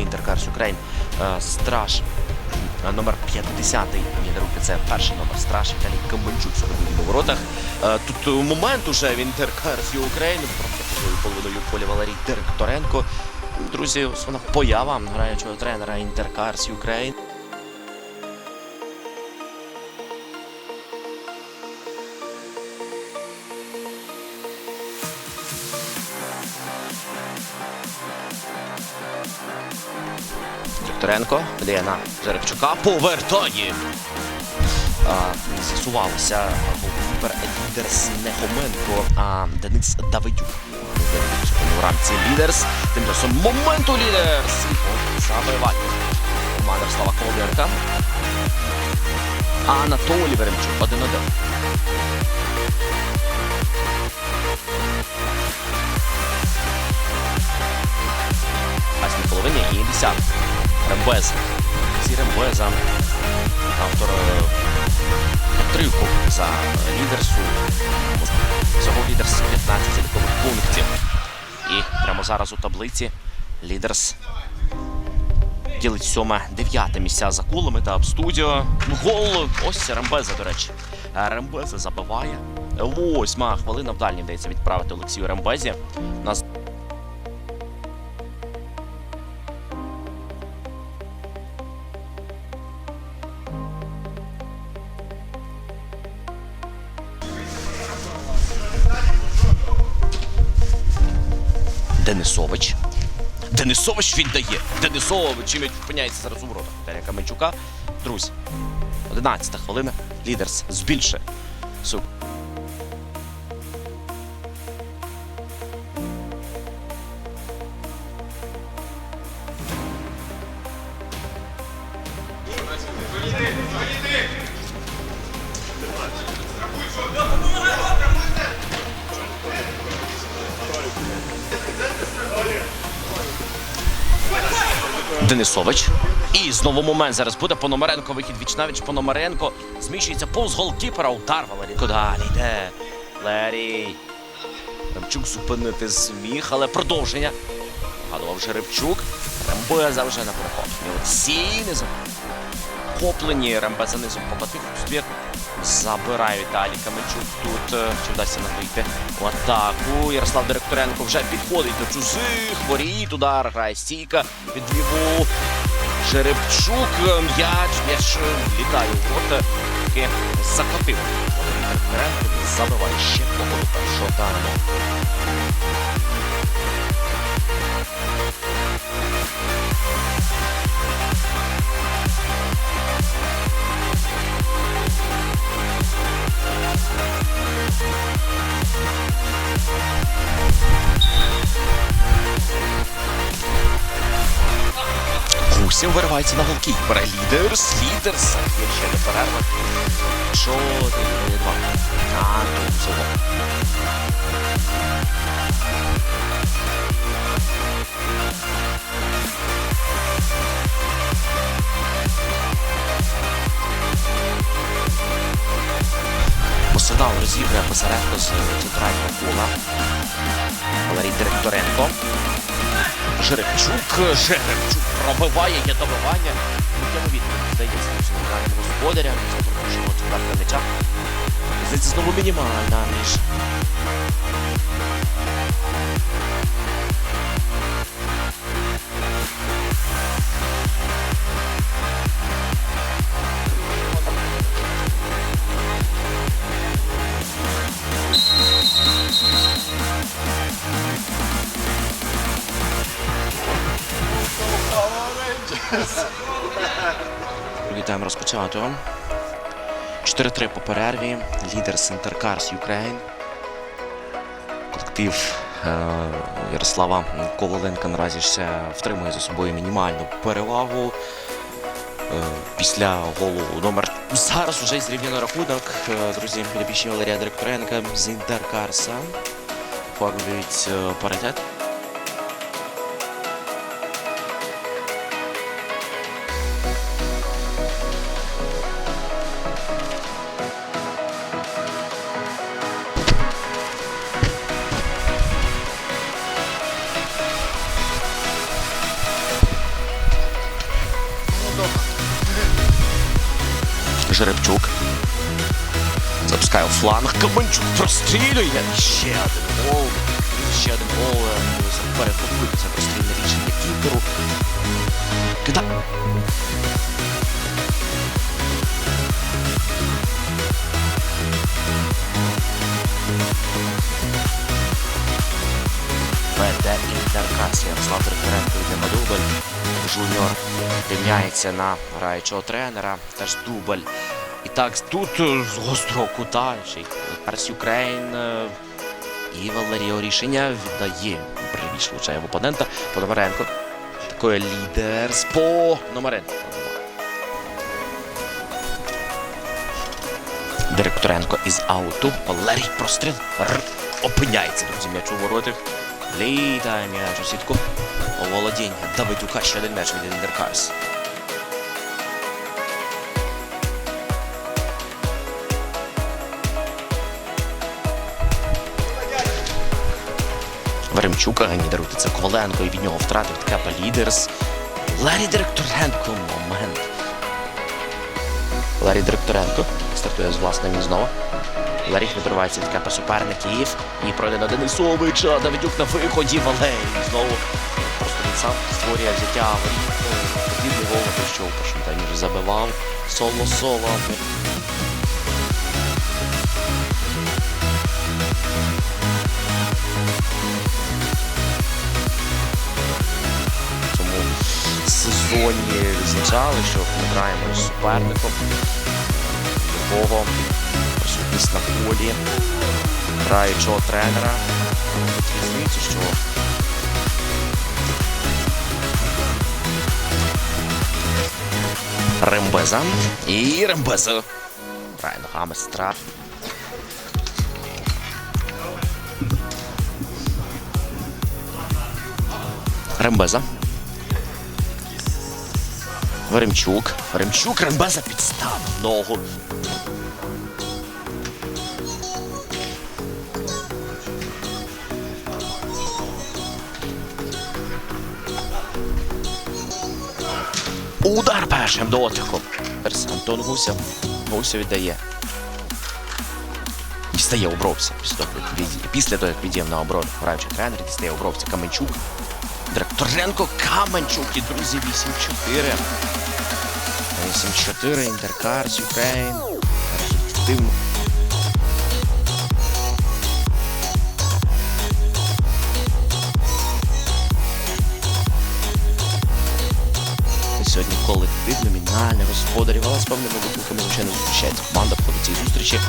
Інтеркарс Україн. Е, Страж е, номер 50 Ні, руки, це перший номер страж Віталій Каменчук сьогодні на воротах. Е, Тут момент уже в Інтеркарсі Україн. Просто половиною полі Валерій Директоренко. Друзі, основна поява граючого тренера Інтеркарс Україн. Директоренко подає на Жеребчука. Повертає. Голкіпер Лідерс не Хоменко, а Денис Давидюк. У рамці Лідерс. Тим часом моменту Лідерс. От забивання. Команда Слава Коваленка. Анатолій Веремчук 1-1. Восьмій половині і 10. Рембез. Ці Рембеза. Автор е, тривку за лідерсу. Всього лідерс 15 цілкових пунктів. І прямо зараз у таблиці лідерс ділить сьоме дев'яте місця за кулами та студіо. Гол. Ось Рембеза, до речі. Е, Рембеза забиває. Восьма хвилина в дальній вдається відправити Олексію Рембезі. Нас Денисович. Денисович віддає. Денисович і впиняється зараз у воротах. Віталія Каменчука. Друзі, 11 хвилина. Лідерс збільшує. Суп. Денисович. І знову момент зараз буде Пономаренко. Вихід Вічнавіч Пономаренко. Зміщується повз голкіпера. Удар Валерій. Далі йде. Лерій. Ремчук зупинити зміг, але продовження. Гадував Жеребчук. Рембеза вже на перехопленні. Олексій низом. Хоплені Рембеза низом покотив Забирає Віталій Каменчук. Тут е, чи вдасться нам вийти в атаку. Ярослав Директоренко вже підходить до чужих. Воріт. Удар грає стійка. Від ліву. Жеребчук. е, М'яч. М'яч е, літає у ворота. Таки закотив. Директоренко забиває ще по першого тайму. Гусів виривається на голкіпера. Лідерс, лідерс. Є ще не перерва. Чотири, два. Антон Соло. Посигнал розіграє посередку з центрального кола. Валерій Директоренко. Жеребчук, Жеребчук пробиває, є добивання. Миттєво відповідь здається центральному господаря. Продовжуємо четверта м'яча. Здається, знову мінімальна між. Другий 4-3 по перерві. Лідер Сентеркарс Юкрейн. Колектив е, Ярослава Коваленка наразі ще втримує за собою мінімальну перевагу. Е, Після голу номер зараз уже зрівняно рахунок. Е, Друзі, підопічні Валерія Директоренка з Інтеркарса. Оформлюють е, паритет. Жеребчук. Запускає фланг. Каменчук прострілює. Ще один гол. Ще один гол. е, Перехопив це прострільне рішення Інтеру. Кида. Веде Інтеркас. Ярослав Директоренко йде на дубль. Жуніор рівняється на граючого тренера. Теж дубль. І так, тут е, з гострого кута ще Перс Юкрейн. е, І Валеріо рішення віддає. Правіше влучає в опонента. Пономаренко. Лідер по Номаренко. Директоренко із ауту. Валерій простріл. Опиняється, друзі, м'яч у. Літає м'яч у сітку. Оволодіння. Давидюка ще один м'яч від Індеркарс. Веремчука даруйте це Коваленко і від нього втратив Ткепа Лідерс. Ларі Директоренко. Момент. Ларі Директоренко стартує з власним знову. Ларіх відривається від кепа суперників. І пройде на Денисовича. Давидюк на виході. Валей. Знову просто він сам створює взяття. Подібний гол те, що у першому таймі вже забивав. Соло-соло. В сезоні відзначали, що ми граємо з суперником, якого присутність на полі граючого тренера. Різницю, що Рембеза. І Рембеза. Грає ногами. Рембеза. Веремчук. Веремчук Рембеза підставив ногу. Удар першим дотиком. Антон Гуся. Гуся віддає. Дістає обробця. Після того, як віддіяв на оборону граючий тренер, дістає обробця Каменчук. Директоренко Каменчук і друзі 8-4. 8-4, Інтеркарс, Ukraine. Результативно. Сьогодні колектив номінальний господарів, але з певними викликами, звичайно, зустрічається команда по цій зустрічі.